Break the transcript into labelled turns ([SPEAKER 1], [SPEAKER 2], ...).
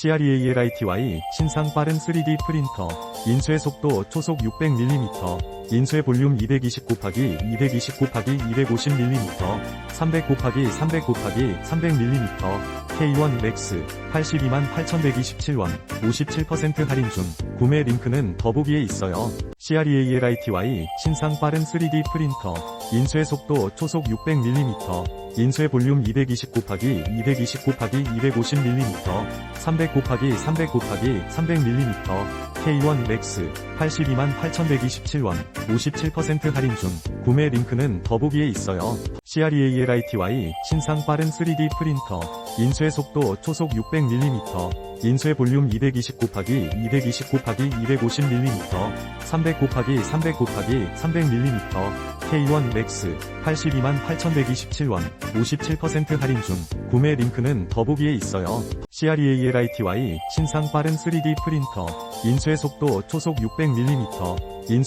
[SPEAKER 1] CREALITY 신상 빠른 3D 프린터 인쇄 속도 초속 600mm 인쇄 볼륨 220 곱하기 220 곱하기 250mm 300 곱하기 300 곱하기 300mm K1 맥스 82만 8127원 57% 할인 중 구매 링크는 더보기에 있어요. CREALITY 신상 빠른 3D 프린터 인쇄 속도 초속 600mm 인쇄 볼륨 220 곱하기 220 곱하기 250mm 300 곱하기 300 곱하기 300mm K1 맥스 82만 8127원 57% 할인 중 구매 링크는 더보기에 있어요. CREALITY 신상 빠른 3D 프린터 인쇄 속도 초속 600mm 인쇄 볼륨 220 곱하기 220 곱하기 250mm 300 곱하기 300 곱하기 300mm K1 맥스 82만 8127원 57% 할인 중 구매 링크는 더보기에 있어요. CREALITY 신상 빠른 3D 프린터 인쇄 속도 초속 600mm